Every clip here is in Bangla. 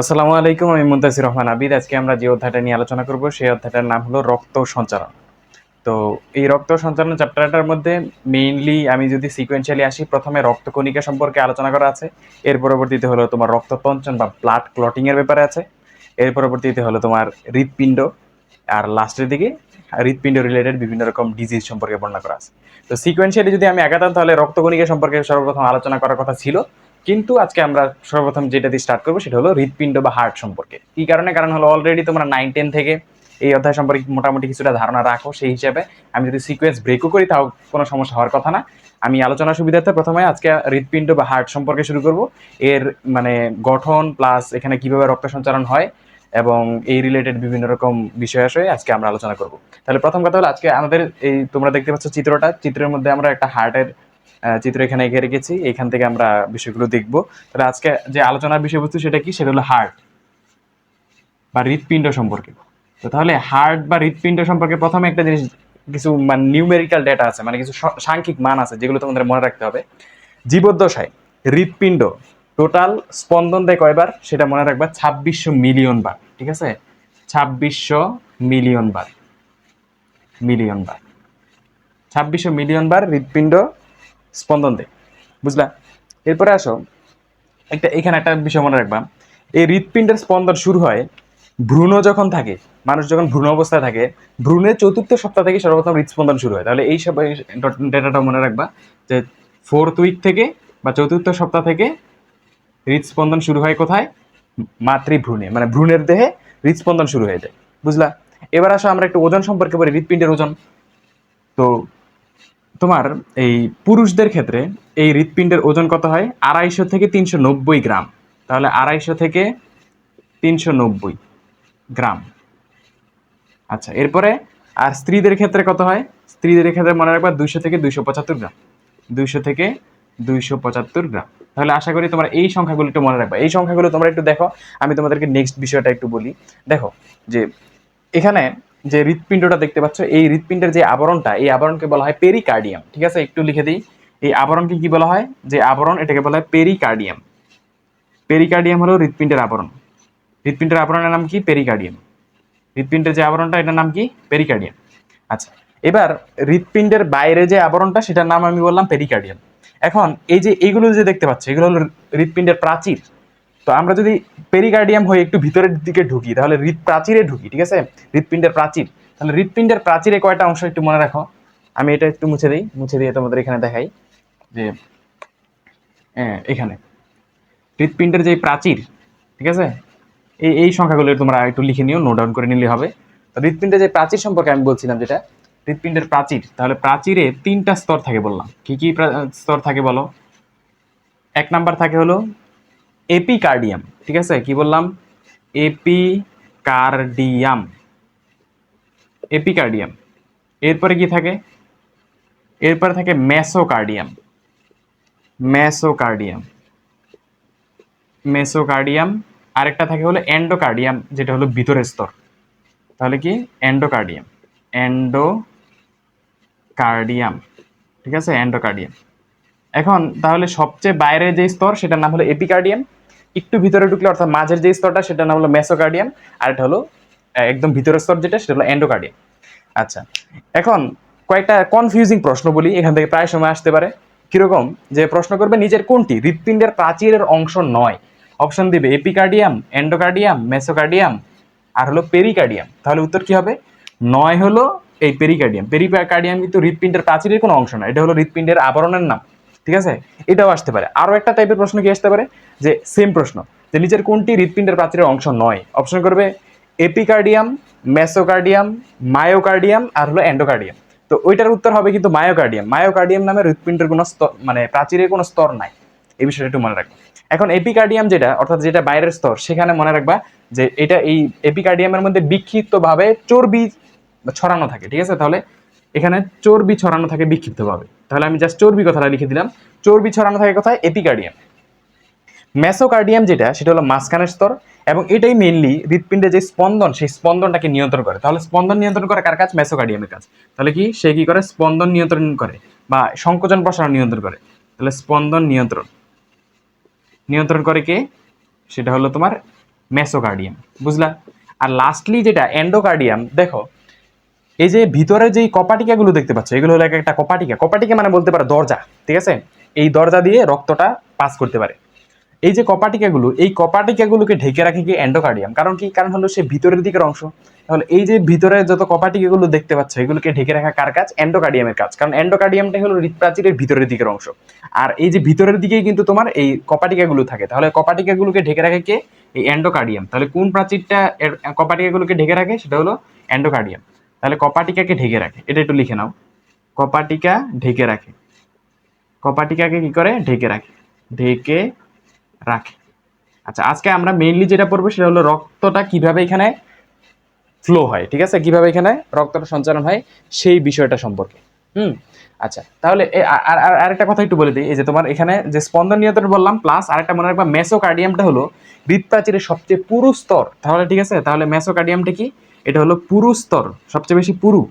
আসসালামু আলাইকুম, আমি মুন্তাসির রহমান আবিদ। আজকে আমরা যে অধ্যায়টা নিয়ে আলোচনা করব, সেই অধ্যায়টার নাম হলো রক্ত সঞ্চালন। তো এই রক্ত সঞ্চালন চ্যাপ্টারটার মধ্যে মেইনলি আমি যদি সিকোয়েন্সিয়ালি আসি, প্রথমে রক্তকণিকা সম্পর্কে আলোচনা করা আছে, এর পরবর্তীতে হলো তোমার রক্ততঞ্চন বা ব্লাড ক্লটিং এর ব্যাপারে আছে, এর পরবর্তীতে হলো তোমার হৃৎপিণ্ড, আর লাস্টের দিকে হৃৎপিণ্ড রিলেটেড বিভিন্ন রকম ডিজিজ সম্পর্কে বর্ণনা করা আছে। তো সিকোয়েন্সিয়ালি যদি আমি আগাতাম, তাহলে রক্তকণিকা সম্পর্কে সর্বপ্রথম আলোচনা করার কথা ছিল। কিন্তু আজকে আমরা সর্বপ্রথম যেটা দিয়ে স্টার্ট করব, সেটা হলো হৃৎপিণ্ড বা হার্ট সম্পর্কে। কি কারণে? কারণ হলো অলরেডি তোমরা নাইন টেন থেকে এই অধ্যায় সম্পর্কে মোটামুটি কিছুটা ধারণা রাখো সেই হিসাবে। আমি যদি সিকোয়েন্স ব্রেকও করি, তাও কোনো সমস্যা হওয়ার কথা না। আমি আলোচনা সুবিধার্থে প্রথমে আজকে হৃৎপিণ্ড বা হার্ট সম্পর্কে শুরু করব। এর মানে গঠন প্লাস এখানে কীভাবে রক্ত সঞ্চালন হয় এবং এই রিলেটেড বিভিন্ন রকম বিষয় আসে, আজকে আমরা আলোচনা করব। তাহলে প্রথম কথা হলো, আজকে আমাদের এই তোমরা দেখতে পাচ্ছ চিত্রটা। চিত্রের মধ্যে আমরা একটা হার্টের চিত্র এখানে এগিয়ে রেখেছি। এখান থেকে আমরা বিষয়গুলো দেখব। তাহলে আজকে যে আলোচনার বিষয়বস্তু সেটা কি? সেটা হলো হার্ট বা হৃৎপিণ্ড সম্পর্কে। তো তাহলে হার্ট বা হৃৎপিণ্ড সম্পর্কে প্রথমে একটা জিনিস, কিছু মানে নিউমেরিক্যাল ডেটা আছে মানে কিছু সাংখ্যিক মান আছে, যেগুলো তোমাদের মনে রাখতে হবে। জীবদ্দশায় হৃৎপিণ্ড টোটাল স্পন্দন দেয় কয়বার? সেটা মনে রাখবা, ছাব্বিশশো মিলিয়ন বার, ঠিক আছে? ছাব্বিশশো মিলিয়ন বার মিলিয়ন বার। ছাব্বিশশো মিলিয়ন বার হৃৎপিণ্ড স্পন্দন দেয় বুঝলা? এরপরে আসো, একটা এখানে একটা বিষয় মনে রাখবা। এই হৃৎপিণ্ডের স্পন্দন শুরু হয় ভ্রূণ যখন থাকে, মানুষ যখন ভ্রূণ অবস্থায় থাকে, ভ্রূণের চতুর্থ সপ্তাহ থেকে সর্বপ্রথম হৃৎস্পন্দন শুরু হয়। তাহলে এই সব ডেটাটা মনে রাখবা যে ফোর্থ উইক থেকে বা চতুর্থ সপ্তাহ থেকে হৃৎস্পন্দন শুরু হয় কোথায়? মাতৃভ্রূণে মানে ভ্রূণের দেহে হৃৎস্পন্দন শুরু হয়ে যায়, বুঝলা? এবার আসো আমরা একটু ওজন সম্পর্কে বলি, হৃৎপিণ্ডের ওজন। তো তোমার এই পুরুষদের ক্ষেত্রে এই হৃৎপিণ্ডের ওজন কত হয়? আড়াইশো থেকে তিনশো নব্বই গ্রাম। তাহলে আড়াইশো থেকে তিনশো নব্বই গ্রাম। আচ্ছা এরপরে আর স্ত্রীদের ক্ষেত্রে কত হয়? স্ত্রীদের ক্ষেত্রে মনে রাখবা দুইশো থেকে দুইশো পঁচাত্তর গ্রাম। দুইশো থেকে দুইশো পঁচাত্তর গ্রাম। তাহলে আশা করি তোমরা এই সংখ্যাগুলো একটু মনে রাখবা। এই সংখ্যাগুলো তোমরা একটু দেখো। আমি তোমাদেরকে নেক্সট বিষয়টা একটু বলি। দেখো যে এখানে যে হৃৎপিণ্ডটা দেখতে পাচ্ছ, এই হৃৎপিণ্ডের যে আবরণটা, এই আবরণকে বলা হয় পেরিকার্ডিয়াম ঠিক আছে? একটু লিখে দিই। এই আবরণকে কি বলা হয়? যে আবরণ, এটাকে বলা হয় পেরিকার্ডিয়াম পেরিকার্ডিয়াম হলো হৃৎপিণ্ডের আবরণ। হৃৎপিণ্ডের আবরণের নাম কি? পেরিকার্ডিয়াম হৃৎপিণ্ডের যে আবরণটা, এটার নাম কি? পেরিকার্ডিয়াম আচ্ছা এবার হৃৎপিণ্ডের বাইরে যে আবরণটা, সেটার নাম আমি বললাম পেরিকার্ডিয়াম এখন, এই যে এইগুলো যে দেখতে পাচ্ছ, এগুলো হলো হৃৎপিণ্ডের প্রাচীর। তো আমরা যদি পেরিকার্ডিয়াম হয়ে একটু ভিতরের দিকে ঢুকি তাহলে হৃৎ প্রাচীরে ঢুকি ঠিক আছে? হৃৎপিণ্ডের প্রাচীর। তাহলে হৃৎপিণ্ডের প্রাচীরে কয়টা অংশ একটু মনে রাখো? আমি এটা একটু মুছে দিই মুছে দিয়ে তোমাদের এখানে দেখাই যে হ্যাঁ, এখানে। হৃৎপিণ্ডের যে প্রাচীর ঠিক আছে? এই এই সংখ্যাগুলো তোমরা একটু লিখে নিও নোট ডাউন করে নিলে হবে। তো হৃৎপিণ্ডের যে প্রাচীর সম্পর্কে আমি বলছিলাম যেটা হৃৎপিণ্ডের প্রাচীর তাহলে প্রাচীরে তিনটা স্তর থাকে বললাম। কি কি স্তর থাকে বলো? এক নাম্বার থাকে হলো এপিকার্ডিয়াম, ঠিক আছে? কি বললাম? এপিকার্ডিয়াম। এপিকার্ডিয়াম। এরপরে কি থাকে? এরপরে থাকে মেসোকার্ডিয়াম। মেসোকার্ডিয়াম। মেসোকার্ডিয়াম, আরেকটা থাকে হলো এন্ডোকার্ডিয়াম, যেটা হলো ভিতরের স্তর। তাহলে কি? এন্ডোকার্ডিয়াম। এন্ডোকার্ডিয়াম, ঠিক আছে? এন্ডোকার্ডিয়াম। এখন তাহলে সবচেয়ে বাইরে যে স্তর, সেটার নাম হলো এপিকার্ডিয়াম। একটু ভিতরে ঢুকলে, অর্থাৎ মাঝের যে স্তরটা সেটা নাম হলো মেসোকার্ডিয়াম, আর এটা হলো একদম ভিতরের স্তর যেটা, সেটা হলো এন্ডোকার্ডিয়াম। আচ্ছা এখন কয়েকটা কনফিউজিং প্রশ্ন বলি, এখান থেকে প্রায় সময় আসতে পারে। কীরকম? যে প্রশ্ন করবে, নিজের কোনটি? হৃৎপিণ্ডের প্রাচীরের অংশ নয়। অপশন দিবে, এপিকার্ডিয়াম, এন্ডোকার্ডিয়াম, মেসোকার্ডিয়াম, আর হলো পেরিকার্ডিয়াম। তাহলে উত্তর কি হবে? নয় হলো এই পেরিকার্ডিয়াম। পেরিকার্ডিয়াম কিন্তু হৃৎপিণ্ডের প্রাচীরের কোনো অংশ না এটা হলো হৃৎপিণ্ডের আবরণের নাম। ঠিক আছে? এটাও আসতে পারে। আরও একটা টাইপের প্রশ্ন কি আসতে পারে? যে সেম প্রশ্ন, যে নিচের কোনটি হৃৎপিণ্ডের প্রাচীরের অংশ নয়? অপশন করবে, এপিকার্ডিয়াম, মেসোকার্ডিয়াম, মায়োকার্ডিয়াম আর হলো অ্যান্ডোকার্ডিয়াম তো ওইটার উত্তর হবে কিন্তু মায়োকার্ডিয়াম। মায়োকার্ডিয়াম নামে হৃৎপিণ্ডের কোনো স্তর মানে প্রাচীরের কোনো স্তর নাই। এই বিষয়টা একটু মনে রাখবে। এখন এপিকার্ডিয়াম যেটা, অর্থাৎ যেটা বাইরের স্তর, সেখানে মনে রাখবা যে এটা এই এপিকার্ডিয়ামের মধ্যে বিক্ষিপ্তভাবে চর্বি ছড়ানো থাকে, ঠিক আছে? তাহলে এখানে চর্বি ছড়ানো থাকে বিক্ষিপ্তভাবে। তাহলে আমি জাস্ট চর্বি কথাটা লিখে দিলাম। চর্বি ছড়ানো থাকে কোথায়? এপিকার্ডিয়াম। মেসোকার্ডিয়াম যেটা, সেটা হলো মাঝখানের স্তর এবং এটাই মেইনলি হৃৎপিণ্ডে যে স্পন্দন, সেই স্পন্দনটাকে নিয়ন্ত্রণ করে। তাহলে স্পন্দন নিয়ন্ত্রণ করে কার কাজ? মেসোকার্ডিয়ামের কাজ। তাহলে কি? সে কি করে? স্পন্দন নিয়ন্ত্রণ করে বা সংকোচন প্রসারণ নিয়ন্ত্রণ করে। তাহলে স্পন্দন নিয়ন্ত্রণ। নিয়ন্ত্রণ করে কে? সেটা হলো তোমার মেসোকার্ডিয়াম। বুঝলা? আর লাস্টলি যেটা এন্ডোকার্ডিয়াম দেখো এই যে ভিতরে যেই কপাটিকাগুলো দেখতে পাচ্ছ, এগুলো হলো এক একটা কপাটিকা। কপাটিকা মানে বলতে পারো দরজা, ঠিক আছে? এই দরজা দিয়ে রক্তটা পাস করতে পারে। এই যে কপাটিকাগুলো, এই কপাটিকাগুলোকে ঢেকে রাখে কি এন্ডোকার্ডিয়াম কারণ কি? কারণ হলো সে ভিতরের দিকের অংশ। তাহলে এই যে ভিতরে যত কপাটিকাগুলো দেখতে পাচ্ছ, এগুলোকে ঢেকে রাখা কার কাজ? এন্ডোকার্ডিয়ামের কাজ। কারণ এন্ডোকার্ডিয়ামটা হলো হৃদপ্রাচীরের ভিতরের দিকের অংশ। আর এই যে ভিতরের দিকেই কিন্তু তোমার এই কপাটিকাগুলো থাকে। তাহলে কপাটিকাগুলোকে ঢেকে রাখে কে? এই এন্ডোকার্ডিয়াম তাহলে কোন প্রাচীরটা কপাটিকাগুলোকে ঢেকে রাখে? সেটা হলো এন্ডোকার্ডিয়াম তাহলে কপাটিকাকে ঢেকে রাখে। এটা একটু লিখে নাও। কপাটিকা ঢেকে রাখে। কপাটিকাকে কি করে? ঢেকে রাখে। ঢেকে রাখে। আচ্ছা আজকে আমরা মেইনলি যেটা পড়ব সেটা হলো রক্তটা কীভাবে এখানে ফ্লো হয়, ঠিক আছে? কীভাবে এখানে রক্তটা সঞ্চালন হয় সেই বিষয়টা সম্পর্কে। হুম? আচ্ছা তাহলে আর- আর, আর- আরেকটা কথা একটু বলে দিই। এই যে তোমার এখানে যে স্পন্দন নিয়ন্ত্রণ বললাম প্লাস আরেকটা মনে রাখবা মেসোকার্ডিয়ামটা হলো হৃদপ্রাচীরের সবচেয়ে পুরু স্তর। তাহলে ঠিক আছে? তাহলে মেসোকার্ডিয়ামটা কি? এটা হলো পুরু স্তর, সবচেয়ে বেশি পুরু।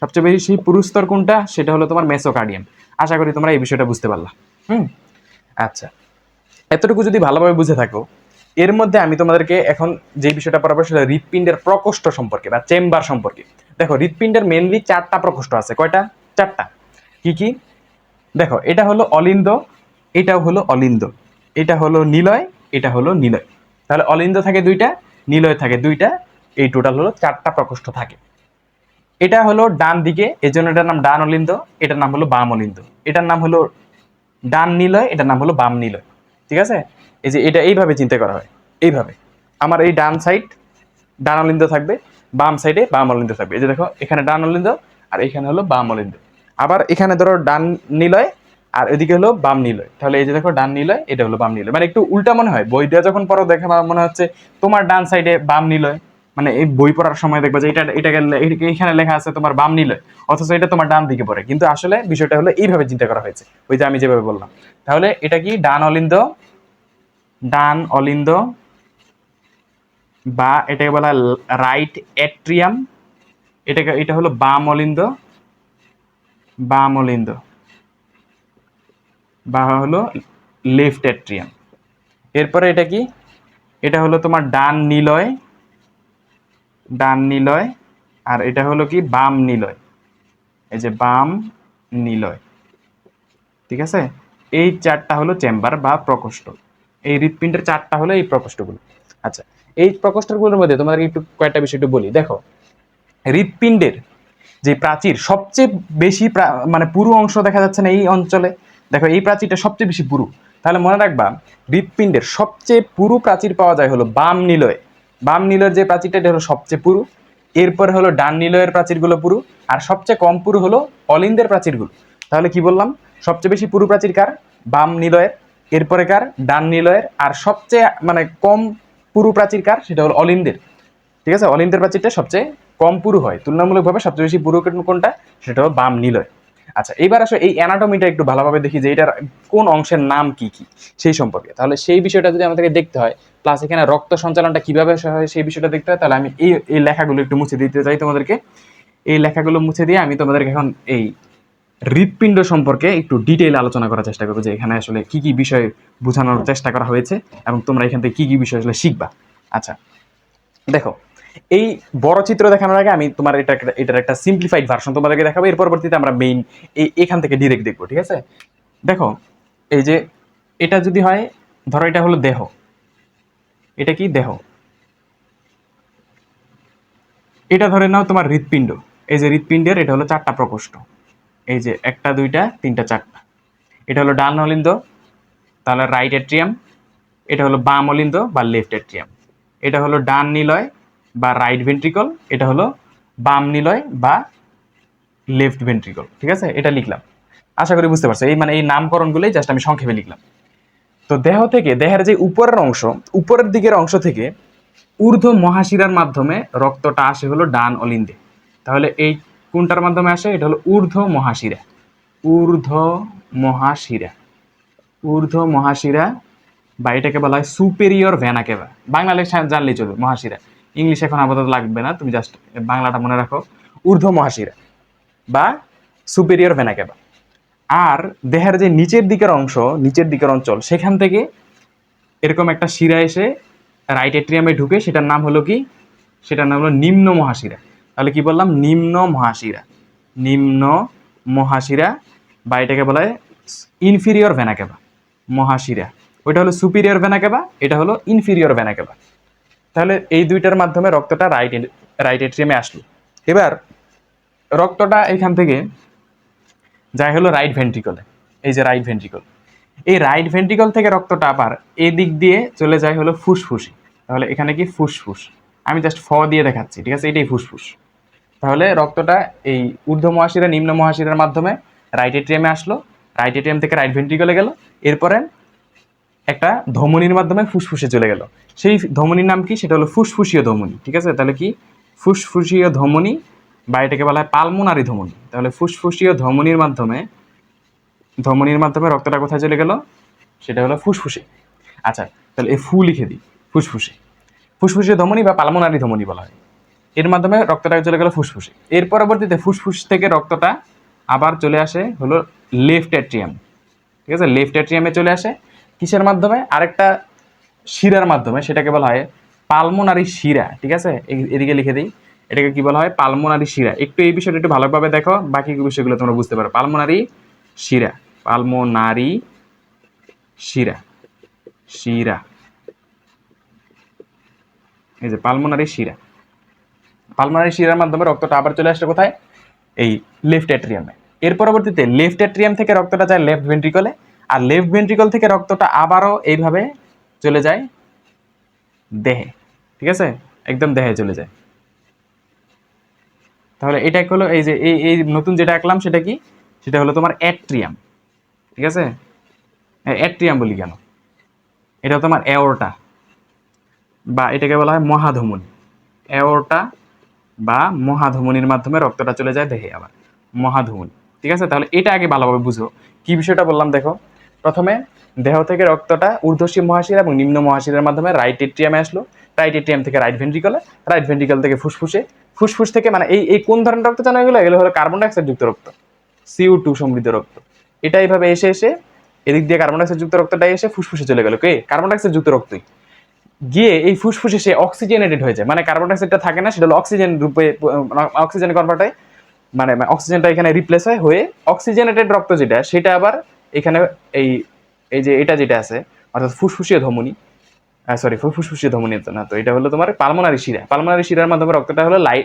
সবচেয়ে বেশি পুরু স্তর কোনটা? সেটা হলো তোমার মেসোকার্ডিয়াম। আশা করি তোমরা এই বিষয়টা বুঝতে পারলা। হুম? আচ্ছা। এতটুকু যদি ভালোভাবে বুঝে থাকো, এর মধ্যে আমি তোমাদেরকে এখন যে বিষয়টা পড়াবো সেটা হৃৎপিণ্ডের প্রকোষ্ঠ সম্পর্কে বা চেম্বার সম্পর্কে। দেখো, হৃৎপিণ্ডের মেনলি চারটা প্রকোষ্ঠ আছে। কয়টা? চারটা। কি কি? দেখো, এটা হলো অলিন্দ, এটাও হলো অলিন্দ। এটা হলো নিলয়, এটা হলো নিলয়। তাহলে অলিন্দ থাকে দুইটা, নিলয় থাকে দুইটা এই টোটাল হলো চারটা প্রকোষ্ঠ থাকে। এটা হলো ডান দিকে এই জন্য এটার নাম ডান অলিন্দ, এটার নাম হলো বাম অলিন্দ। এটার নাম হলো ডান নিলয়, এটার নাম হলো বাম নিলয়। ঠিক আছে? এই যে এটা এইভাবে চিন্তা করা হয়। এইভাবে। আমার এই ডান সাইড ডান অলিন্দ থাকবে, বাম সাইডে বাম অলিন্দ থাকবে। এই যে দেখো, এখানে ডান অলিন্দ আর এখানে হলো বাম অলিন্দ। আবার এখানে ধরো ডান নিলয় আর এদিকে হলো বাম নিলয়। তাহলে এই যে দেখো ডান নিলয়, এটা হলো বাম নিলয়। মানে একটু উল্টা মনে হয়। বইটা যখন পড়ো, দেখে মনে হচ্ছে তোমার ডান সাইডে বাম নিলয়। মানে এই বই পড়ার সময় দেখবে যে এটা এটাকে এইখানে লেখা আছে তোমার বাম নিলয় অথচ এটা তোমার ডান দিকে পড়ে। কিন্তু আসলে বিষয়টা হলো এইভাবে চিন্তা করা হয়েছে। ওই যে আমি যেভাবে বললাম। তাহলে এটা কি ডান অলিন্দ? ডান অলিন্দ বা এটাকে বলা রাইট অ্যাট্রিয়াম। এটাকে, এটা হলো বাম অলিন্দ বাম অলিন্দ বা হলো লেফট অ্যাট্রিয়াম। এরপরে এটা কি? এটা হলো তোমার ডান নিলয় ডান নিলয়, আর এটা হলো কি? বাম নিলয়। এই যে বাম নিলয়। ঠিক আছে? এই চারটা হলো চেম্বার বা প্রকোষ্ঠ। এই হৃৎপিণ্ডের চারটা হলো এই প্রকোষ্ঠগুলো। আচ্ছা এই প্রকোষ্ঠগুলোর মধ্যে তোমাদের একটু কয়েকটা বিষয় একটু বলি। দেখো, হৃৎপিণ্ডের যে প্রাচীর, সবচেয়ে বেশি মানে পুরু অংশ দেখা যাচ্ছে না এই অঞ্চলে। দেখো, এই প্রাচীরটা সবচেয়ে বেশি পুরু। তাহলে মনে রাখবা, হৃৎপিণ্ডের সবচেয়ে পুরু প্রাচীর পাওয়া যায় হলো বাম নিলয়ে। বাম নিলয়ের যে প্রাচীরটা, এটা হলো সবচেয়ে পুরু। এরপরে হলো ডান নিলয়ের প্রাচীরগুলো পুরু। আর সবচেয়ে কম পুরু হলো অলিন্দের প্রাচীরগুলো। তাহলে কি বললাম? সবচেয়ে বেশি পুরু প্রাচীর কার? বাম নিলয়ের। এরপরে কার? ডান নিলয়ের। আর সবচেয়ে মানে কম পুরু প্রাচীর কার? সেটা হলো অলিন্দের। ঠিক আছে? অলিন্দের প্রাচীরটা সবচেয়ে কম পুরু হয়। তুলনামূলকভাবে সবচেয়ে বেশি পুরু কোন- কোনটা? সেটা হলো বাম নিলয়। আচ্ছা এবার আসো এই অ্যানাটমিটা একটু ভালোভাবে দেখি যে এটার কোন অংশের নাম কি কি, সেই সম্পর্কে। তাহলে সেই বিষয়টা যদি আমাদেরকে দেখতে হয় প্লাস এখানে রক্ত সঞ্চালনটা কীভাবে হয় সেই বিষয়টা দেখতে হয়, তাহলে আমি এই এই লেখাগুলো একটু মুছে দিতে চাই তোমাদেরকে। এই লেখাগুলো মুছে দিয়ে আমি তোমাদেরকে এখন এই হৃৎপিণ্ড সম্পর্কে একটু ডিটেইল আলোচনা করার চেষ্টা করব যে এখানে আসলে কি কি বিষয় বোঝানোর চেষ্টা করা হয়েছে এবং তোমরা এখান থেকে কি কি বিষয় আসলে শিখবা। আচ্ছা দেখো এই বড় চিত্র দেখানোর আগে আমি তোমার এটা এটার একটা সিম্পলিফাইড ভার্সন তোমাদেরকে দেখাবো। এর পরবর্তীতে আমরা মেইন এই, এখান থেকে ডিরেক্ট দেখব, ঠিক আছে? দেখো, এই যে এটা যদি হয়, ধরো এটা হলো দেহ। এটা কি? দেহ। এটা ধরে নাও তোমার হৃৎপিণ্ড। এই যে হৃৎপিণ্ডের, এটা হলো চারটা প্রকোষ্ঠ। এই যে একটা, দুইটা, তিনটা, চারটা। এটা হলো ডান অলিন্দ, তাহলে রাইট অ্যাট্রিয়াম এটা হলো বাম অলিন্দ বা লেফট অ্যাট্রিয়াম এটা হলো ডান নিলয় বা রাইট ভেন্ট্রিকল এটা হলো বাম নিলয় বা লেফট ভেন্ট্রিকল ঠিক আছে? এটা লিখলাম। আশা করি বুঝতে পারছ। এই মানে এই নামকরণগুলোই জাস্ট আমি সংক্ষেপে লিখলাম। তো দেহ থেকে, দেহের যে উপরের অংশ, উপরের দিকের অংশ থেকে ঊর্ধ্ব মহাশিরার মাধ্যমে রক্তটা আসে হলো ডান অলিন্দে। তাহলে এই কোনটার মাধ্যমে আসে? এটা হলো ঊর্ধ্ব মহাশিরা। ঊর্ধ্ব মহাশিরা। ঊর্ধ্ব মহাশিরা বা এটাকে বলা হয় সুপেরিয়র ভ্যানা কেভা বাংলাদেশ জানলেই চলবে, মহাশিরা। ইংলিশ এখন আপাতত লাগবে না, তুমি জাস্ট বাংলাটা মনে রাখো। ঊর্ধ্ব মহাশিরা বা সুপেরিয়র ভ্যানা কেভা আর দেহের যে নিচের দিকের অংশ, নিচের দিকের অঞ্চল, সেখান থেকে এরকম একটা শিরা এসে রাইট এট্রিয়ামে ঢুকে, সেটার নাম হলো কি? সেটার নাম হলো নিম্ন মহাশিরা। তাহলে কি বললাম? নিম্ন মহাশিরা। নিম্ন মহাশিরা বা এটাকে বলা হয় ইনফিরিয়র ভেনাকেবা মহাশিরা। ওইটা হলো সুপিরিয়র ভেনাকেবা এটা হলো ইনফিরিয়র ভেনাকেবা তাহলে এই দুইটার মাধ্যমে রক্তটা রাইট রাইট এট্রিয়ামে আসলো। এবার রক্তটা এখান থেকে যাই হলো রাইট ভেন্ট্রিকলে এই যে রাইট ভেন্ট্রিকল এই রাইট ভেন্ট্রিকল থেকে রক্তটা আবার এই দিক দিয়ে চলে যায় হলো ফুসফুসে। তাহলে এখানে কি ফুসফুস? আমি জাস্ট ফ দিয়ে দেখাচ্ছি, ঠিক আছে? এটাই ফুসফুস। তাহলে রক্তটা এই ঊর্ধ্ব মহাশিরা নিম্ন মহাশিরার মাধ্যমে রাইট এট্রিয়ামে আসলো রাইট এট্রিয়াম থেকে রাইট ভেন্ট্রিকলে গেল। এরপরে একটা ধমনির মাধ্যমে ফুসফুসে চলে গেল। সেই ধমনির নাম কি? সেটা হলো ফুসফুসীয় ধমনি, ঠিক আছে? তাহলে কি? ফুসফুসীয় ধমনি বা এটাকে বলা হয় পালমোনারি ধমনি। তাহলে ফুসফুসীয় ধমনির মাধ্যমে ধমনির মাধ্যমে রক্তটা কোথায় চলে গেল? সেটা হলো ফুসফুসে। আচ্ছা তাহলে এই ফু লিখে দিই, ফুসফুসে। ফুসফুসীয় ধমনি বা পালমোনারি ধমনি বলা হয়। এর মাধ্যমে রক্তটা চলে গেল ফুসফুসে। এর পরবর্তীতে ফুসফুস থেকে রক্তটা আবার চলে আসে হলো লেফট অ্যাট্রিয়াম, ঠিক আছে? লেফট অ্যাট্রিয়ামে চলে আসে। কিসের মাধ্যমে? আরেকটা শিরার মাধ্যমে, সেটাকে বলা হয় পালমোনারি শিরা, ঠিক আছে? এদিকে লিখে দিই। এটাকে কি বলা হয়? পালমোনারি শিরা। একটু এই বিষয়টা একটু ভালোভাবে দেখো, বাকি বিষয়গুলো তোমরা বুঝতে পারো। পালমোনারি শিরা পালমোনারি শিরা শিরা। এই যে পালমোনারি শিরা। পালমোনারি শিরার মাধ্যমে রক্তটা আবার চলে আসছে কোথায়? এই লেফট অ্যাট্রিয়ামে। এর পরবর্তীতে লেফট অ্যাট্রিয়াম থেকে রক্তটা যায় লেফট ভেন্ট্রিকলে। আর লেফট ভেন্ট্রিকল থেকে রক্তটা আবারও এইভাবে চলে যায় দেহে, ঠিক আছে? একদম দেহে চলে যায়। তাহলে এটা হলো এই যে এই এই নতুন যেটা আঁকলাম সেটা কি? সেটা হলো তোমার অ্যাট্রিয়াম ঠিক আছে? অ্যাট্রিয়াম বলি কেন? এটা তোমার অ্যাওরটা বা এটাকে বলা হয় মহাধমনী। অ্যাওরটা বা মহাধমনির মাধ্যমে রক্তটা চলে যায় দেহে আবার। মহাধমনী, ঠিক আছে? তাহলে এটা আগে ভালোভাবে বুঝো। কি বিষয়টা বললাম দেখো? প্রথমে দেহ থেকে রক্তটা ঊর্ধ্বশী মহাশিরা এবং নিম্ন মহাশিরার মাধ্যমে রাইট এট্রিয়ামে আসলো। রাইট এট্রিয়াম থেকে রাইট ভেন্ট্রিকলে রাইট ভেন্ট্রিকল থেকে ফুসফুসে। ফুসফুস থেকে মানে এই এই কোন ধরনের রক্ত জানা এগুলো এগুলো হলো কার্বন ডাইঅক্সাইড যুক্ত রক্ত। সিউ টু সমৃদ্ধ রক্ত। এটা এইভাবে এসে এসে এদিক দিয়ে কার্বন ডাইঅক্সাইড যুক্ত রক্তটা এসে ফুসফুসে চলে গেল। কে? কার্বন ডাইঅক্সাইড যুক্ত রক্তই। গিয়ে এই ফুসফুসে সে অক্সিজেনেটেড হয়ে যায়। মানে কার্বন ডাইঅক্সাইডটা থাকে না, সেটা হলো অক্সিজেন রূপে অক্সিজেন কনভার্ট হয়। মানে অক্সিজেনটা এখানে রিপ্লেস হয় হয়ে অক্সিজেনেটেড রক্ত যেটা, সেটা আবার এখানে এই এই যে এটা যেটা আছে, অর্থাৎ ফুসফুসীয় ধমনী সরি ফুসফুসীয় ধমনী না তো এটা হলো তোমার পালমোনারি শিরা। পালমোনারি শিরার মাধ্যমে রক্তটা হলো লাই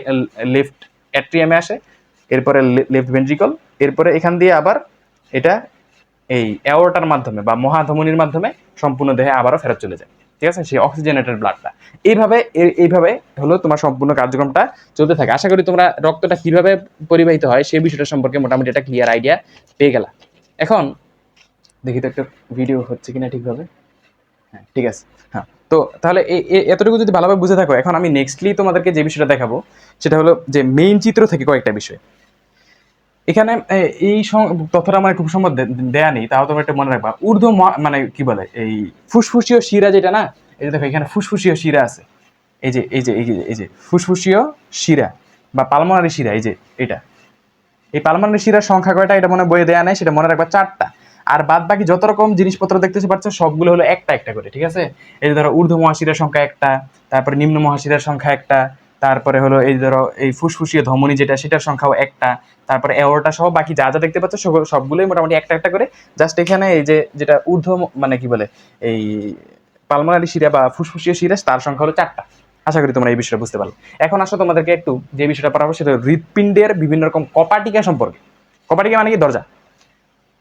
লেফট অ্যাট্রিয়ামে আসে, এরপরে লেফট ভেন্ট্রিকল এরপরে এখান দিয়ে আবার এটা এই অ্যাওর্টার মাধ্যমে বা মহাধমনির মাধ্যমে সম্পূর্ণ দেহে আবারও ফেরত চলে যায়। ঠিক আছে? সেই অক্সিজেনেটেড ব্লাডটা এইভাবে এইভাবে হলো তোমার সম্পূর্ণ কার্যক্রমটা চলতে থাকে। আশা করি তোমরা রক্তটা কীভাবে পরিবাহিত হয় সেই বিষয়টা সম্পর্কে মোটামুটি একটা ক্লিয়ার আইডিয়া পেয়ে গেলা। এখন দেখি তো একটা ভিডিও হচ্ছে কিনা ঠিকভাবে? হ্যাঁ ঠিক আছে। হ্যাঁ তো তাহলে এতটুকু যদি ভালোভাবে বুঝে থাকো, এখন আমি নেক্সটলি তোমাদেরকে যে বিষয়টা দেখাবো, সেটা হলো যে মেইন চিত্র থেকে কয়েকটা বিষয়। এখানে এই তথ্যটা আমার খুব সম্ভব দেয়া নেই, তাও তোমরা একটা মনে রাখবা। ঊর্ধ্ব মানে কি বলে, এই ফুসফুসীয় শিরা যেটা না যে দেখো এখানে ফুসফুসীয় শিরা আছে। এই যে এই যে এই যে এই যে, ফুসফুসীয় শিরা বা পালমোনারি শিরা, এই যে, এটা। এই পালমোনারি শিরার সংখ্যা কয়টা, এটা মনে বইয়ে দেয়া নেই, সেটা মনে রাখবা চারটা। আর বাদ বাকি যত রকম জিনিসপত্র দেখতেছি পাচ্ছ সবগুলো হলো একটা একটা করে, ঠিক আছে? এই যে ধরো ঊর্ধ্ব মহাশিরার সংখ্যা একটা, তারপরে নিম্ন মহাশিরার সংখ্যা একটা, তারপরে হলো এই ধরো এই ফুসফুসীয় ধমনী যেটা, সেটার সংখ্যাও একটা, তারপরে এওরটা সহ বাকি যা যা দেখতে পাচ্ছ সবগুলোই মোটামুটি একটা একটা করে। জাস্ট এখানে এই যে, যেটা ঊর্ধ্ব মানে কি বলে, এই পালমোনারি শিরা বা ফুসফুসীয় শিরা, তার সংখ্যা হলো চারটা। আশা করি তোমরা এই বিষয়টা বুঝতে পারো এখন আসো তোমাদেরকে একটু যে বিষয়টা পড়াবো, সেটা হৃৎপিণ্ডের বিভিন্ন রকম কপাটিকা সম্পর্কে। কপাটিকা মানে কি? দরজা।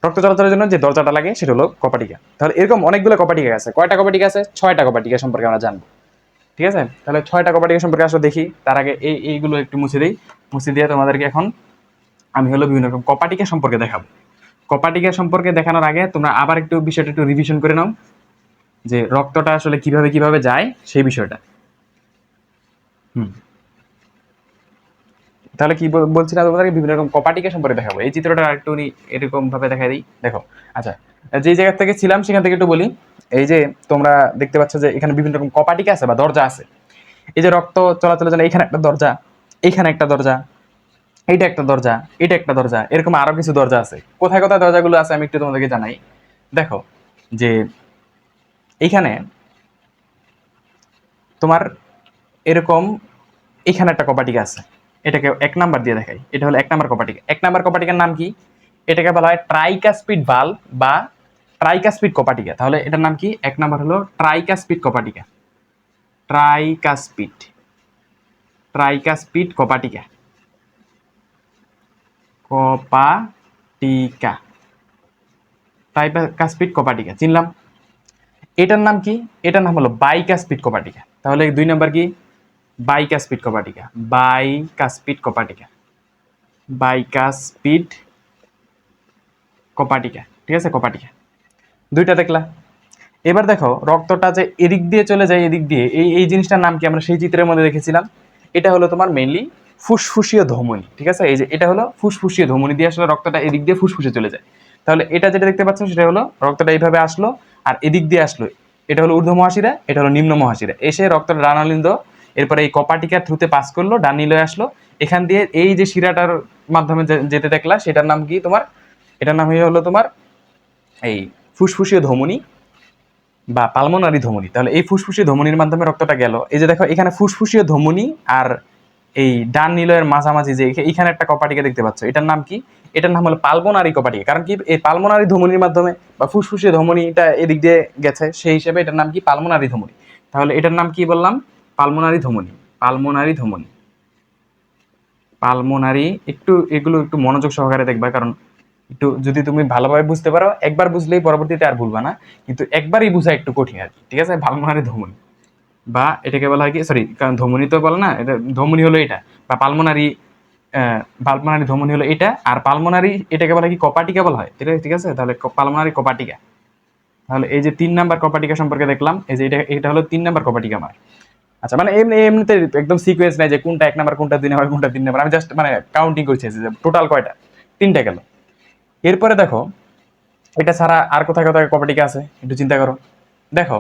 রক্ত চলাচলের জন্য যে দরজাটা লাগে, সেটা হলো কপাটিকা। তাহলে এরকম অনেকগুলো কপাটিকা আছে। কয়টা কপাটিকা আছে? ছয়টা কপাটিকা সম্পর্কে আমরা জানব। ঠিক আছে? তাহলে ছয়টা কপাটিকা সম্পর্কে আসলে দেখি। তার আগে এই, এইগুলো একটু মুছে দিই। মুছে দিয়ে তোমাদেরকে এখন আমি হলো বিভিন্ন রকম কপাটিকা সম্পর্কে দেখাবো। কপাটিকা সম্পর্কে দেখানোর আগে তোমরা আবার একটু বিষয়টা একটু রিভিশন করে নাও। যে রক্তটা আসলে কীভাবে কীভাবে যায়, সেই বিষয়টা। হুম। তাহলে কি বলছি না, তোমাদেরকে বিভিন্ন রকম কপাটিকা সম্পর্কে দেখাবো। এই চিত্রটা একটু এরকম ভাবে দেখাই দিই। দেখো আচ্ছা যে জায়গা থেকে ছিলাম, সেখান থেকে একটু বলি। এই যে তোমরা দেখতে পাচ্ছ যে এখানে বিভিন্ন রকম কপাটিকা আছে বা দরজা আছে। এই যে রক্ত চলাচলের জন্য এখানে একটা দরজা এইখানে একটা দরজা, এইটা একটা দরজা, এটা একটা দরজা, এরকম আরও কিছু দরজা আছে। কোথায় কোথায় দরজাগুলো আছে আমি একটু তোমাদেরকে জানাই। দেখো, যে এইখানে তোমার এরকম এখানে একটা কপাটিকা আছে। এটাকে এক নাম্বার দিয়ে দেখাই। এটা হলো এক নাম্বার কপাটিকা। এক নাম্বার কপাটিকার নাম কি? এটাকে বলা হয় ট্রাইকাস্পিড ভালো বা ট্রাইকাস্পিড কপাটিকা। তাহলে এটার নাম কি? এক নাম্বার হলো ট্রাইকাস্পিড কপাটিকা। ট্রাইকাস্পিড ট্রাইকাস্পিড কপাটিকা। কপাটিকা। ট্রাইকাস্পিড কপাটিকা। চিনলাম? এটার নাম কি? এটার নাম হলো বাইকাস্পিড কপাটিকা। তাহলে দুই নাম্বার কি? বাইকাস্পিড কপাটিকা বাইকাস্পিড কপাটিকা বাইকাস্পিড কপাটিকা ঠিক আছে? কপাটিকা দুইটা দেখলা। এবার দেখো, রক্তটা যে এদিক দিয়ে চলে যায়, এদিক দিয়ে, এই এই জিনিসটার নাম কি আমরা সেই চিত্রের মধ্যে দেখেছিলাম? এটা হলো তোমার মেনলি ফুসফুসীয় ধমনী, ঠিক আছে? এই যে এটা হলো ফুসফুসীয় ধমনী দিয়ে আসলে রক্তটা এদিক দিয়ে ফুসফুসে চলে যায়। তাহলে এটা যেটা দেখতে পাচ্ছ সেটা হলো রক্তটা এইভাবে আসলো আর এদিক দিয়ে আসলো। এটা হলো ঊর্ধ্ব মহাশিরা এটা হলো নিম্ন মহাশিরা এসে রক্তটা ডানালিন্দ এরপরে এই কপাটিকার থ্রুতে পাস করল ডানিলে আসলো। এখান দিয়ে এই যে শিরাটার মাধ্যমে যেতে দেখলা, সেটার নাম কি তোমার? এটার নাম হয়ে হলো তোমার এই ফুসফুসীয় ধমনী বা পালমোনারি ধমনী। তাহলে এই ফুসফুসীয় ধমনীর মাধ্যমে রক্তটা গেল। এই যে দেখো, এখানে ফুসফুসীয় ধমনী আর এই ডান নিলয়ের মাঝামাঝি যে এখা- এখানে একটা কপাটিকা দেখতে পাচ্ছ। এটার নাম কি? এটার নাম হলো পালমোনারি কপাটিকা। কারণ কি? এই পালমোনারি ধমনির মাধ্যমে বা ফুসফুসীয় ধমনীটা এদিক দিয়ে গেছে, সেই হিসেবে এটার নাম কি? পালমোনারি ধমনী। তাহলে এটার নাম কি বললাম? পালমোনারি ধমনী পালমোনারি ধমনী। পালমোনারি একটু এগুলো একটু মনোযোগ সহকারে দেখবা, কারণ একটু যদি তুমি ভালোভাবে বুঝতে পারো, একবার বুঝলেই পরবর্তীতে আর ভুলবা না, কিন্তু একবারই বুঝা একটু কঠিন আর কি, ঠিক আছে? পালমোনারি ধমনী। বা এটাকে বলা হয় কি সরি কারণ ধমনী তো বলে না, এটা ধমনী হলো এটা, বা পালমোনারি পালমোনারি ধমনী হলো এটা, আর পালমোনারি এটাকে বলা হয় কি, কপাটিকা বলা হয় এটা ঠিক আছে? তাহলে পালমোনারি কপাটিকা। তাহলে এই যে তিন নাম্বার কপাটিকা সম্পর্কে দেখলাম, এই যে এটা এটা হলো তিন নাম্বার কপাটিকা আমার আচ্ছা মানে এমনি, এমনিতে একদম সিকোয়েন্স নাই যে কোনটা এক নাম্বার কোনটা দুই নাম্বার কোনটা তিন নাম্বার আমি জাস্ট মানে কাউন্টিং করছি যে টোটাল কয়টা? তিনটা গেল। এরপরে দেখো, এটা ছাড়া আর কোথায় কোথায় কপাটিকা আছে? একটু চিন্তা করো। দেখো,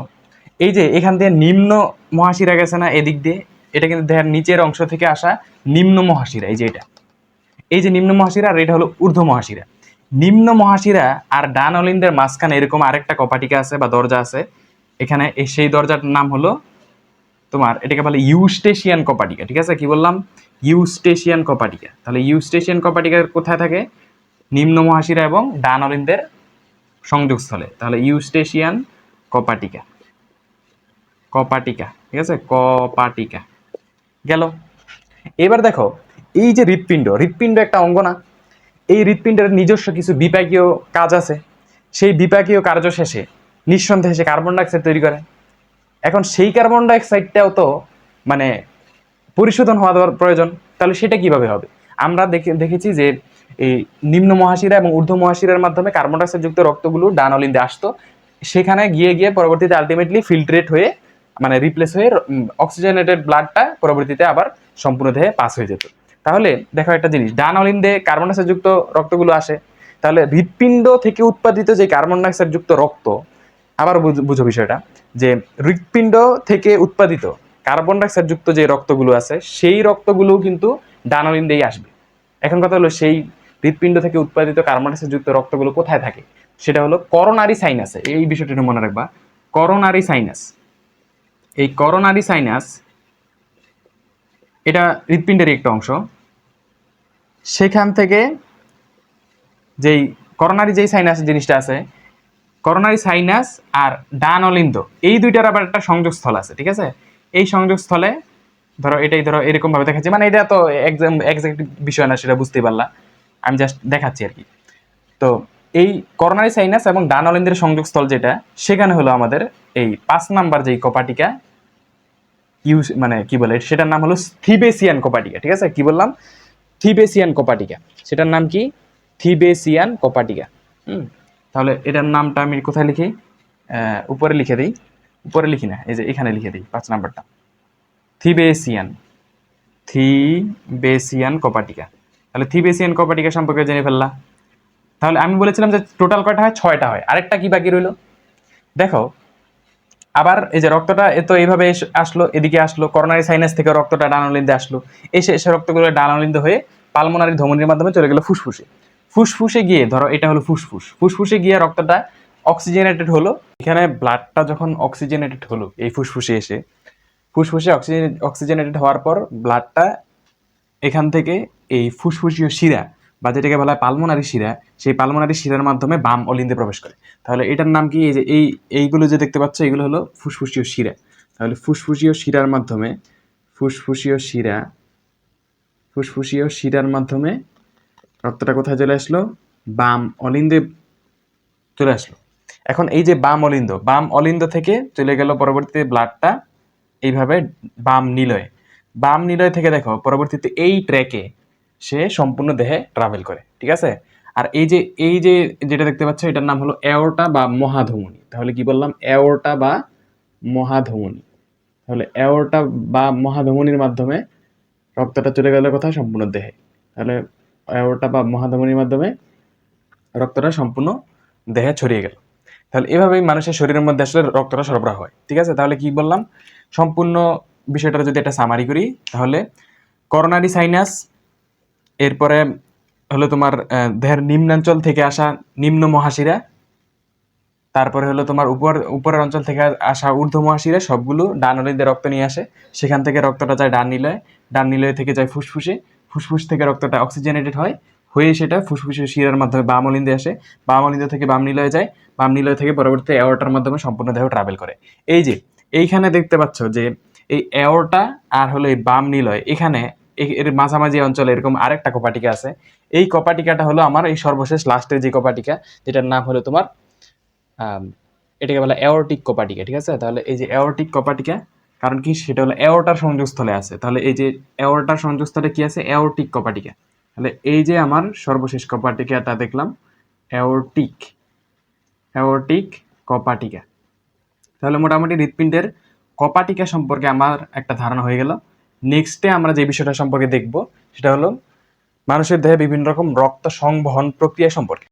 এই যে এখান দিয়ে নিম্ন মহাশিরা গেছে না, এদিক দিয়ে, এটা কিন্তু দেহের নিচের অংশ থেকে আসা নিম্ন মহাশিরা, এই যে এটা। এই যে নিম্ন মহাশিরা, আর এটা হলো ঊর্ধ্ব মহাশিরা। নিম্ন মহাশিরা আর ডান অলিন্দের মাঝখানে এরকম আরেকটা কপাটিকা আছে বা দরজা আছে। এখানে সেই দরজার নাম হলো তোমার এটাকে বলে ইউস্টেশিয়ান কপাটিকা, ঠিক আছে? কি বললাম? ইউস্টেশিয়ান কপাটিকা। তাহলে ইউস্টেশিয়ান কপাটিকা কোথায় থাকে? নিম্ন মহাশিরা এবং ডান অলিন্দের সংযোগস্থলে। তাহলে ইউস্টেশিয়ান কপাটিকা। কপাটিকা, ঠিক আছে? কপাটিকা। গেল। এবার দেখো, এই যে হৃৎপিণ্ড হৃৎপিণ্ড একটা অঙ্গ না? এই হৃৎপিণ্ডের নিজস্ব কিছু বিপাকীয় কাজ আছে। সেই বিপাকীয় কার্য শেষে, নিঃসন্দেহে সে কার্বন ডাইঅক্সাইড তৈরি করে। এখন সেই কার্বন ডাইঅক্সাইডটাও তো মানে পরিশোধন হওয়া দেওয়ার প্রয়োজন, তাহলে সেটা কীভাবে হবে? আমরা দেখে, দেখেছি যে এই নিম্ন মহাশিরা এবং ঊর্ধ্ব মহাশিরার মাধ্যমে কার্বন ডাইঅক্সাইড যুক্ত রক্তগুলো ডান অলিন্দে আসতো। সেখানে গিয়ে গিয়ে পরবর্তীতে আলটিমেটলি ফিল্ট্রেট হয়ে মানে রিপ্লেস হয়ে অক্সিজেনেটেড ব্লাডটা পরবর্তীতে আবার সম্পূর্ণ দেহে পাস হয়ে যেত। তাহলে দেখো একটা জিনিস ডান অলিন্দে কার্বন ডাইঅক্সাইড যুক্ত রক্তগুলো আসে, তাহলে হৃৎপিণ্ড থেকে উৎপাদিত যে কার্বন ডাইঅক্সাইড যুক্ত রক্ত, আবার বুঝো বিষয়টা। যে হৃৎপিণ্ড থেকে উৎপাদিত কার্বন ডাইঅক্সাইড যুক্ত যে রক্তগুলো আছে, সেই রক্তগুলো কিন্তু ডানোলিন্দেই আসবে। এখন কথা হলো, সেই হৃৎপিণ্ড থেকে উৎপাদিত কার্বন ডাইঅক্সাইড যুক্ত রক্তগুলো কোথায় থাকে? সেটা হলো করোনারি সাইনাসে এই বিষয়টা মনে রাখবা। করোনারি সাইনাস এই করোনারি সাইনাস এটা হৃৎপিণ্ডেরই একটা অংশ। সেখান থেকে যেই করোনারি যেই সাইনাস জিনিসটা আছে করোনারি সাইনাস আর ডান অলিন্দ এই দুইটার আবার একটা সংযোগস্থল আছে, ঠিক আছে? এই সংযোগস্থলে ধরো এটাই ধরো এরকম ভাবে দেখাচ্ছি। মানে এটা তো একজাম এক্সাক্ট বিষয় না, সেটা বুঝতেই পারলা। আমি জাস্ট দেখাচ্ছি আর কি। তো এই করোনারি সাইনাস এবং ডান অলিন্দের সংযোগস্থল যেটা, সেখানে হলো আমাদের এই পাঁচ নাম্বার যেই কপাটিকা ইউজ মানে কি বলে, সেটার নাম হলো থিবেসিয়ান কপাটিকা, ঠিক আছে? কি বললাম? থিবেসিয়ান কপাটিকা। সেটার নাম কি? থিবেসিয়ান কপাটিকা। হুম? তাহলে এটার নামটা আমি কোথায় লিখি? উপরে লিখে দিই। উপরে লিখি না, এই যে এখানে লিখে দিই পাঁচ নাম্বারটা। থিবেসিয়ান। থিবেসিয়ান কপাটিকা। তাহলে থিবেসিয়ান কপাটিকা সম্পর্কে জেনে ফেললা। তাহলে আমি বলেছিলাম যে টোটাল কয়টা হয়? ছয়টা হয়। আরেকটা কি বাকি রইল? দেখো, আবার এই যে রক্তটা এ তো এইভাবে আসলো, এদিকে আসলো করোনারি সাইনাস থেকে রক্তটা ডানালিন্দে আসলো। এসে এসে রক্তগুলো ডানালিন্দ হয়ে পালমোনারি ধমনির মাধ্যমে চলে গেল ফুসফুসে। ফুসফুসে গিয়ে, ধরো এটা হলো ফুসফুস। ফুসফুসে গিয়ে রক্তটা অক্সিজেনেটেড হলো। এখানে ব্লাডটা যখন অক্সিজেনেটেড হলো, এই ফুসফুসে এসে, ফুসফুসে অক্সিজেন অক্সিজেনেটেড হওয়ার পর ব্লাডটা এখান থেকে এই ফুসফুসীয় শিরা, বা যেটাকে বলা হয় পালমোনারি শিরা, সেই পালমোনারি শিরার মাধ্যমে বাম অলিন্দে প্রবেশ করে। তাহলে এটার নাম কি? এই যে এই এইগুলো যে দেখতে পাচ্ছ, এগুলো হলো ফুসফুসীয় শিরা। তাহলে ফুসফুসীয় শিরার মাধ্যমে, ফুসফুসীয় শিরা, ফুসফুসীয় শিরার মাধ্যমে রক্তটা কোথায় চলে আসলো? বাম অলিন্দে চলে আসলো। এখন এই যে বাম অলিন্দ বাম অলিন্দ থেকে চলে গেল পরবর্তীতে ব্লাডটা এইভাবে বাম নিলয়। বাম নিলয় থেকে দেখো, পরবর্তীতে এই ট্র্যাকে সে সম্পূর্ণ দেহে ট্রাভেল করে, ঠিক আছে? আর এই যে এই যে যেটা দেখতে পাচ্ছ, এটার নাম হলো অ্যাওরটা বা মহাধমনী। তাহলে কি বললাম? অ্যাওরটা বা মহাধমনী। তাহলে অ্যাওরটা বা মহাধমনির মাধ্যমে রক্তটা চলে গেল কোথায়? সম্পূর্ণ দেহে। তাহলে অ্যাওরটা বা মহাধমনির মাধ্যমে রক্তটা সম্পূর্ণ দেহে ছড়িয়ে গেল। তাহলে এভাবেই মানুষের শরীরের মধ্যে আসলে রক্তটা সরবরাহ হয়, ঠিক আছে? তাহলে কি বললাম? সম্পূর্ণ বিষয়টা যদি একটা সামারি করি, তাহলে করোনারি সাইনাস এরপরে হলো তোমার দেহের নিম্নাঞ্চল থেকে আসা নিম্ন মহাশিরা, তারপরে হলো তোমার উপর, উপরের অঞ্চল থেকে আসা ঊর্ধ্ব মহাশিরা, সবগুলো ডান অলিন্দে রক্ত নিয়ে আসে। সেখান থেকে রক্তটা যায় ডান নিলয়ে, ডান নিলয় থেকে যায় ফুসফুসে। ফুসফুস থেকে রক্তটা অক্সিজেনেটেড হয়। হয়ে সেটা ফুসফুসের শিরার মাধ্যমে বাম অলিন্দে আসে। বাম অলিন্দ থেকে বাম নিলয়ে যায়। বাম নিলয় থেকে পরবর্তীতে অ্যাওয়ার্টার মাধ্যমে সম্পূর্ণ দেহ ট্রাভেল করে। এই যে, এইখানে দেখতে পাচ্ছ যে, এই অ্যাওরটা আর হলো এই বাম নিলয়, এখানে এর মাঝামাঝি অঞ্চলে এরকম আরেকটা কপাটিকা আছে। এই কপাটিকাটা হলো আমার এই সর্বশেষ লাস্টের যে কপাটিকা, যেটার নাম হলো তোমার এটাকে বলা অ্যাওরটিক কপাটিকা, ঠিক আছে? তাহলে এই যে অ্যাওরটিক কপাটিকা কারণ কি? সেটা হলো অ্যাওরটার সংযোগস্থলে আছে। তাহলে এই যে অ্যাওরটার সংযোগস্থলে কি আছে? অ্যাওরটিক কপাটিকা তাহলে এই যে আমার সর্বশেষ কপাটিকাটা দেখলাম অ্যাওরটিক অ্যাওরটিক কপাটিকা তাহলে মোটামুটি হৃৎপিণ্ডের কপাটিকা সম্পর্কে আমার একটা ধারণা হয়ে গেল। নেক্সটে আমরা যে বিষয়টা সম্পর্কে দেখব, সেটা হলো মানুষের দেহে বিভিন্ন রকম রক্ত সংবহন প্রক্রিয়া সম্পর্কে।